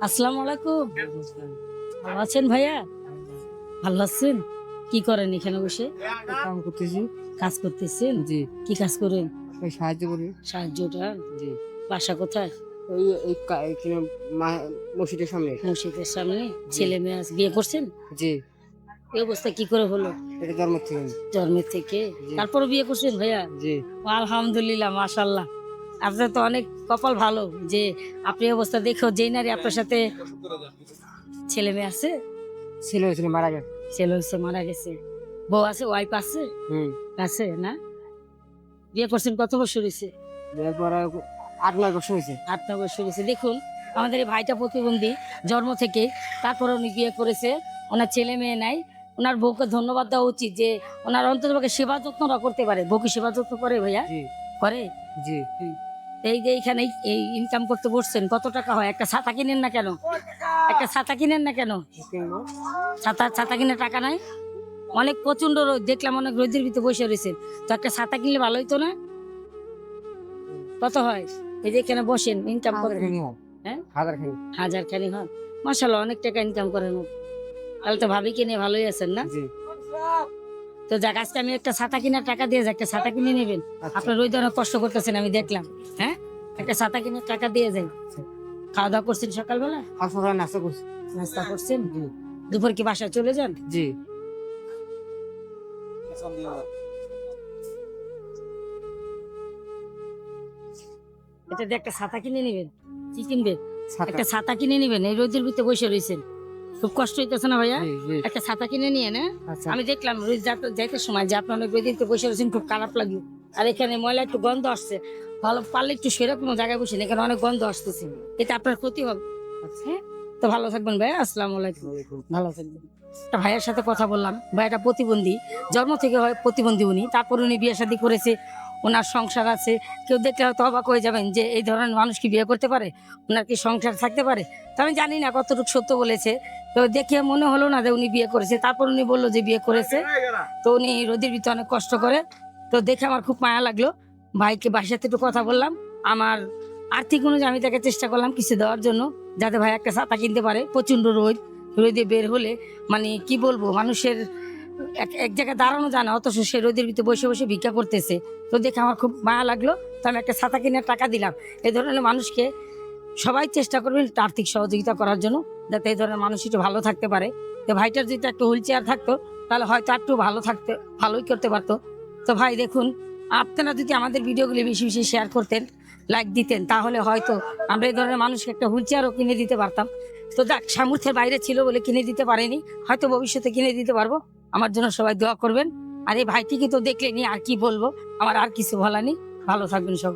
আসসালামু আলাইকুম। ভালো আছেন ভাইয়া? ভালো আছেন? কি করেন এখানে বসে? কাম করতেছি। কাজ করতেছেন? জি। কি কাজ করেন? এই সাহায্য করি। সাহায্যটা জি। বাসা কোথায়? ওই এখানে মা- মসজিদের সামনে। মসজিদের সামনে? ছেলে মেয়ে আছে। বিয়ে করছেন? জি। এই অবস্থা কি করে হলো? এটা জন্ম থেকে। জন্মের থেকে। তারপরে বিয়ে করছেন ভাইয়া? জি। আলহামদুলিল্লাহ মাশাল্লাহ। আপনার তো অনেক কপাল ভালো যে আপনি অবস্থা দেখো যেই নারী আপনার সাথে ছেলে মেয়ে আছে? ছেলে ছিল মারা গেছে। ছেলে হচ্ছে মারা গেছে। বউ আছে ওয়াইফ আছে? হুম। আছে না? বিয়ে করছেন কত বছর হয়েছে? আট নয় বছর হয়েছে। আট নয় বছর হয়েছে। দেখুন আমাদের এই ভাইটা প্রতিবন্ধী জন্ম থেকে তারপর উনি বিয়ে করেছে। ওনার ছেলে মেয়ে নাই। ওনার বউকে ধন্যবাদ দেওয়া উচিত যে ওনার অন্তত সেবা যত্নটা করতে পারে। বউকে সেবা যত্ন করে ভাইয়া? করে? জি। এই যে এইখানে এই ইনকাম করতে বসছেন কত টাকা হয়? একটা ছাতা কিনেন না কেন? একটা ছাতা কিনেন না কেন? ছাতা ছাতা কিনে টাকা নাই? অনেক প্রচণ্ড রোদ দেখলাম অনেক রোদের ভিতরে বসে রয়েছেন। তো একটা ছাতা কিনলে ভালো হইতো না? কত হয়? এই যে এখানে বসেন ইনকাম হাজার করেন হ্যাঁ? হাজার খানি হয়। মাসাল্লাহ অনেক টাকা ইনকাম করেন। তাহলে তো ভাবি কিনে ভালোই আছেন না? জি। তো যাক আজকে আমি একটা ছাতা কিনার টাকা দিয়ে যাই, একটা ছাতা কিনে নেবেন। আচ্ছা। আপনার ওই ধরনের কষ্ট করতেছেন আমি দেখলাম। হ্যাঁ? একটা ছাতা কিনে টাকা দিয়ে যাই। খাওয়া দাওয়া করছেন সকালবেলা? নাস্তা করছি। নাস্তা করছেন? দুপুর কি বাসায় চলে যান? জি। এটা দিয়ে একটা ছাতা কিনে নেবেন। কি কিনবেন? একটা ছাতা কিনে নেবেন এই রোদের ভিতরে বসে রয়েছেন। খুব কষ্ট হইতেছে না ভাইয়া? একটা ছাতা কিনে নিয়ে না আচ্ছা। আমি দেখলাম যাইতে সময় যে আপনার রোদিতে বসে রয়েছেন খুব খারাপ লাগল। আর এখানে ময়লা একটু গন্ধ আসছে। ভালো পারলে একটু সেরে কোনো জায়গায় বসেন এখানে অনেক গন্ধ আসতেছে। এটা আপনার ক্ষতি হবে। হ্যাঁ তো ভালো থাকবেন ভাই আসসালামু আলাইকুম। ভালো থাকবেন। ভাইয়ের সাথে কথা বললাম। ভাইটা প্রতিবন্ধী জন্ম থেকে হয় প্রতিবন্ধী উনি। তারপর উনি বিয়ে শাদী করেছে ওনার সংসার আছে। কেউ দেখলে হয়তো অবাক হয়ে যাবেন যে এই ধরনের মানুষ কি বিয়ে করতে পারে? ওনার কি সংসার থাকতে পারে? তো আমি জানি না কতটুকু সত্য বলেছে। তো দেখে মনে হলো না যে উনি বিয়ে করেছে। তারপর উনি বলল যে বিয়ে করেছে। তো উনি রোদের ভিতরে অনেক কষ্ট করে। তো দেখে আমার খুব মায়া লাগল। ভাইকে সাথে একটু কথা বললাম। আমার আর্থিক অনুযায়ী আমি তাকে চেষ্টা করলাম কিছু দেওয়ার জন্য, যাতে ভাই একটা ছাতা কিনতে পারে। প্রচণ্ড রোদ। রোদে বের হলে মানে কি বলব, মানুষের এক এক জায়গায় দাঁড়ানো যায় না। অথচ সে রোদের ভিতরে বসে বসে ভিক্ষা করতেছে। তো দেখে আমার খুব মায়া লাগল। তো আমি একটা ছাতা কিনে টাকা দিলাম। এই ধরনের মানুষকে সবাই চেষ্টা করবেন আর্থিক সহযোগিতা করার জন্য, যাতে এই ধরনের মানুষ একটু ভালো থাকতে পারে। তো ভাইটার যদি একটা হুইল চেয়ার থাকতো, তাহলে হয়তো একটু ভালো থাকতে, ভালোই করতে পারতো। তো ভাই, দেখুন, আপনারা যদি আমাদের ভিডিওগুলি বেশি বেশি শেয়ার করতেন লাইক দিতেন, তাহলে হয়তো আমরা এই ধরনের মানুষকে একটা হুইল চেয়ারও কিনে দিতে পারতাম। তো যাক, সামর্থ্যের বাইরে ছিল বলে কিনে দিতে পারেনি, হয়তো ভবিষ্যতে কিনে দিতে পারব। আমার জন্য সবাই দোয়া করবেন। আর এই ভাইটিকে তো দেখলেনি, আর কি বলব? আমার আর কিছু বলা নেই। ভালো থাকবেন সব।